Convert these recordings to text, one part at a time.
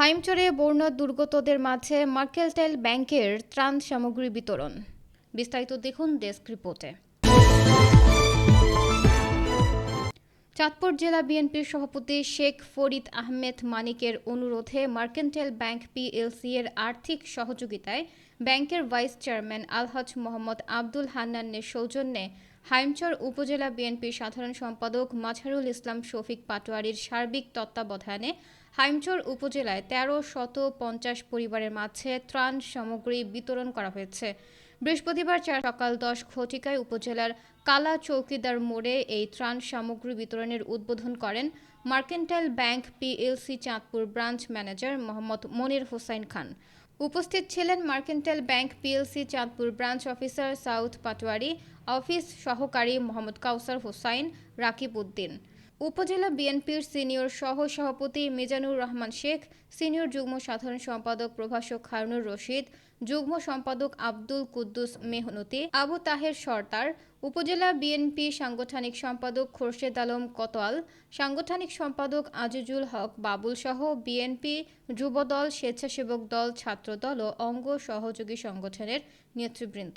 হাইমচরে বন্যা দুর্গতদের মাঝে মার্কেলটেল ব্যাংকের ত্রাণ সামগ্রী বিতরণ। বিস্তারিত দেখুন ডেস্ক রিপোর্টে। চাঁদপুর জেলা বিএনপির সভাপতি শেখ ফরিদ আহমেদ মানিকের অনুরোধে মার্কেন্টাইল ব্যাংক পিএলসি এর আর্থিক সহযোগিতায় ব্যাংকের ভাইস চেয়ারম্যান আলহাজ মোহাম্মদ আব্দুল হান্নানের সৌজন্যে হাইমচর উপজেলা বিএনপির সাধারণ সম্পাদক মাঝারুল ইসলাম শফিক পাটোয়ারির সার্বিক তত্ত্বাবধানে হাইমচর উপজেলায় তেরো শত পঞ্চাশ পরিবারের মাঝে ত্রাণ সামগ্রী বিতরণ করা হয়েছে। বৃহস্পতিবার চার সকাল দশ ঘটিকায় উপজেলার কালা চৌকিদার মোড়ে এই ত্রাণ সামগ্রী বিতরণের উদ্বোধন করেন Mercantile bank PLC Chandpur branch manager Mohammad Monir Hossain Khan. উপস্থিত ছিলেন Mercantile bank PLC Chandpur branch officer south Patwari, office সহকারী মোহাম্মদ কাউসার হোসাইন, রাকিব উদ্দিন। উপজেলা বিএনপির সিনিয়র সহ সভাপতি মিজানুর রহমান শেখ, সিনিয়র যুগ্ম সাধারণ সম্পাদক প্রভাষক খারনুর রশিদ, যুগ্ম সম্পাদক আব্দুল কুদ্দুস মেহনতি, আবু তাহের সর্দার, উপজেলা বিএনপি সাংগঠনিক সম্পাদক খোরশেদ আলম কোতোয়াল, সাংগঠনিক সম্পাদক আজিজুল হক বাবুল সহ বিএনপি যুবদল স্বেচ্ছাসেবক দল ছাত্রদল ও অঙ্গ সহযোগী সংগঠনের নেতৃবৃন্দ।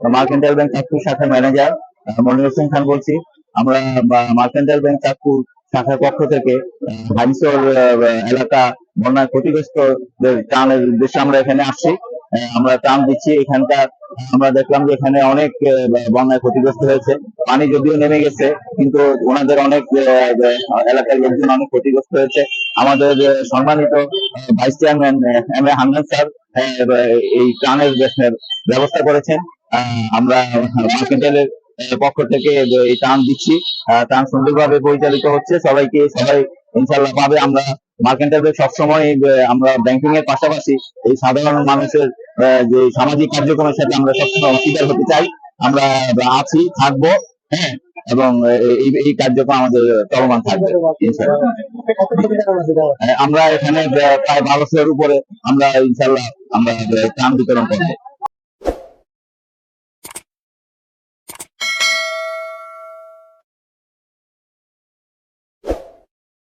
মার্কেন্টাইল ব্যাংক চাঁদপুর শাখার ম্যানেজার মনির হোসেন খান বলছি। আমরা মার্কেন্টাইল ব্যাংক চাঁদপুর শাখার পক্ষ থেকে হাইমসর এলাকা বন্যায় ক্ষতিগ্রস্ত ত্রাণের উদ্দেশ্যে আমরা এখানে আসছি। আমরা ত্রাণ দিচ্ছি। এখানকার, আমরা দেখলাম যে এখানে অনেক বন্যায় ক্ষতিগ্রস্ত হয়েছে। পানি যদিও নেমে গেছে, কিন্তু ওনাদের অনেক এলাকার লোকজন অনেক ক্ষতিগ্রস্ত হয়েছে। আমাদের সম্মানিত vice chairman M A Hannan sir এই ত্রাণের ব্যবস্থা করেছেন। আমরা মার্কেন্টাইলের পক্ষ থেকে এই ত্রাণ দিচ্ছি ত্রাণ সুন্দরভাবে পরিচালিত হচ্ছে। সবাইকে, সবাই ইনশাল্লাহ পাবে। আমরা মার্কেন্টাইল সবসময় আমরা ব্যাংকিং এর পাশাপাশি এই সাধারণ মানুষের যে সামাজিক কার্যক্রমের সাথে আমরা সবসময় অংশীদার হতে চাই। আমরা আছি, থাকব হ্যাঁ এবং এই কার্যক্রম আমাদের চলমান থাকবে আমরা এখানে প্রায় বারোশোর উপরে আমরা ইনশাল্লাহ আমরা ত্রাণ বিতরণ করব।